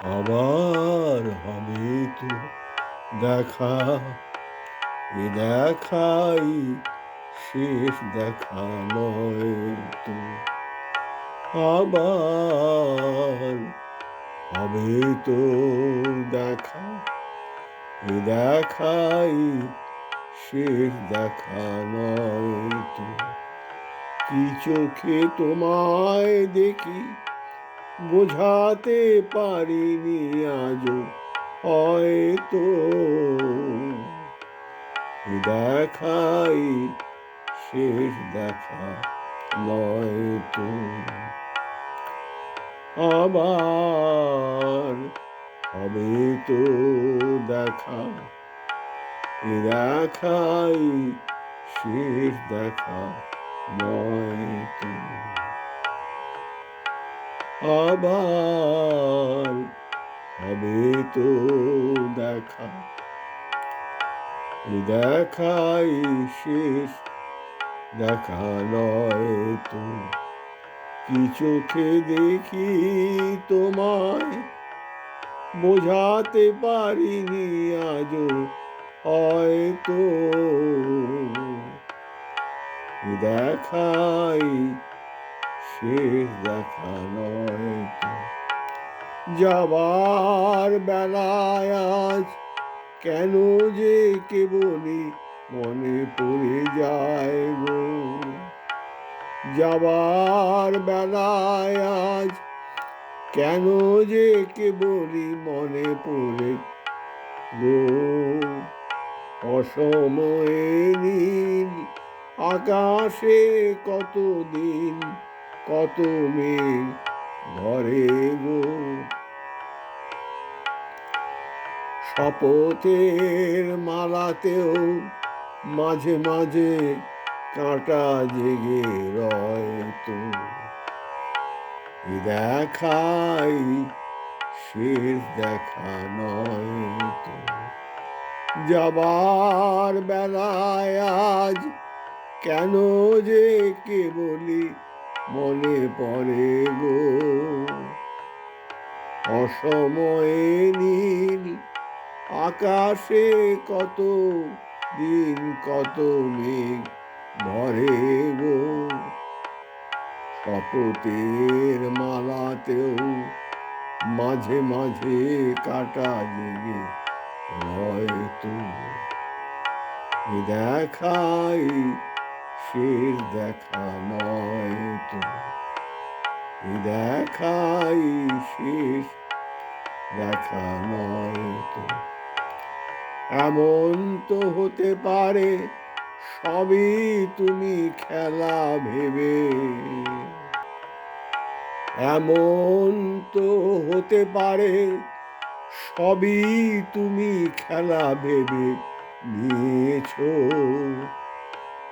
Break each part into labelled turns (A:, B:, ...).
A: আবার হবে তো দেখা। এ দেখাই শেষ দেখা নয় তো। আবার হবে তো দেখা। এ দেখাই শেষ দেখা নয় তো। কি চোখে তোমায় দেখি বোঝাতে পারিনি আজও, হয়তো। দেখাই, শেষ দেখা নয় তো। আবার হবে তো দেখা দেখাই, শেষ দেখা নয় তো। আবার হবে তো দেখা। দেখাই শেষ, দেখা নয় তো। কি চোখে দেখি তোমায়, বোঝাতে পারিনি আজও হয়তো। দেখাই শেষ দেখা নয়। যাবার বেলায় আজ কেন যে কেবলই মনে পড়ে যায় গো। যাবার বেলায় আজ কেন যে কেবলই মনে পড়ে গো। অসময়ে নীল আকাশে কতদিন কত মেঘ ঘরে গো? শপথের মালাতেও মাঝে মাঝে কাঁটা জেগে রয় তো। দেখাই শেষ দেখা নয় তো। যাবার বেলায় আজ কেন যে কেবলি মনে পড়ে গো। অসময়ে নীল আকাশে কত দিন কত মেঘ ভরে গো। শপথের মালাতেও মাঝে মাঝে কাটা জেগে হয়তো দেখাই শেষ দেখা নয় তো। দেখাই শেষ, দেখা নয় তো। এমন তো হতে পারে, সবই তুমি খেলা ভেবে। এমন তো হতে পারে, সবই তুমি খেলা ভেবে নিয়েছ।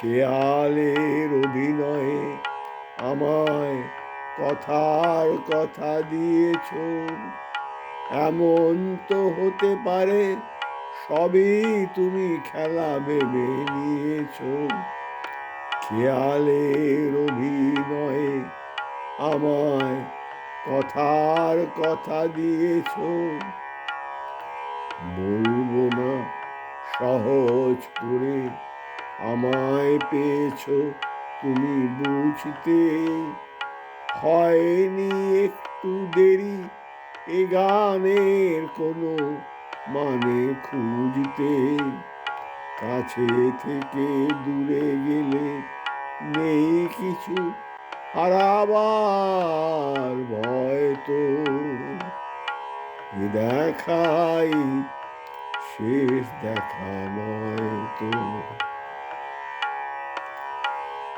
A: খেয়ালের অভিনয়ে আমায় কথার কথা দিয়েছ। এমন তো হতে পারে সবই তুমি খেলা ভেবে নিয়েছ। খেয়ালের অভিনয়ে আমায় কথার কথা দিয়েছ। বলব না সহজ করে আমায় পেয়েছ, তুমি বুঝতে হয়নি একটু দেরি। এ গানের কোনো মানে খুঁজতে কাছে থেকে দূরে গেলে নেই কিছু হারাবার ভয় তো। দেখাই, শেষ দেখা নয় তো।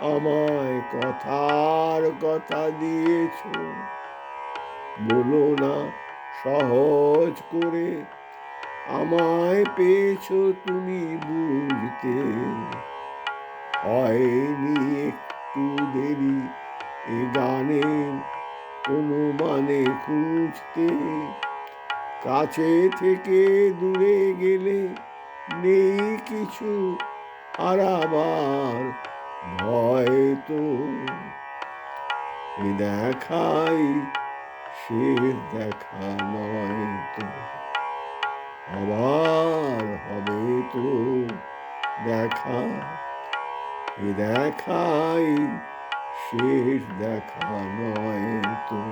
A: আমায় কথার কথা দিয়েছ। বলো না, সহজ করে আমায় পেয়েছ তুমি বুঝতে। হয়নি একটু দেরি, এ গানের কোনো মানে খুঁজতে। কাছে থেকে দূরে গেলে নেই কিছু হারাবার ভয় তো দেখাই শেষ দেখা নয় তো। আবার হবে তো দেখা, এ দেখাই শেষ দেখা নয় তো।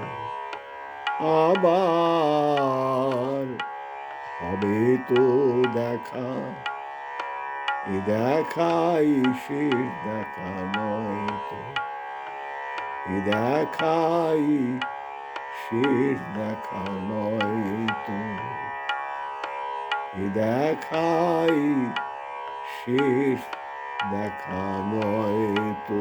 A: আবার হবে তো দেখা এ দেখাই শেষ দেখা নয় তো এ দেখাই শেষ দেখা নয় তো এ দেখাই শেষ দেখা নয় তো